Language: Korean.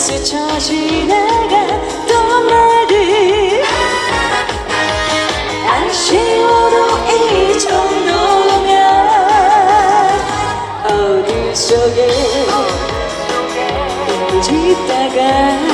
스쳐 지나갔던 말들. 안 쉬워도 이 정도면 어디 속에 어. 또 짓다가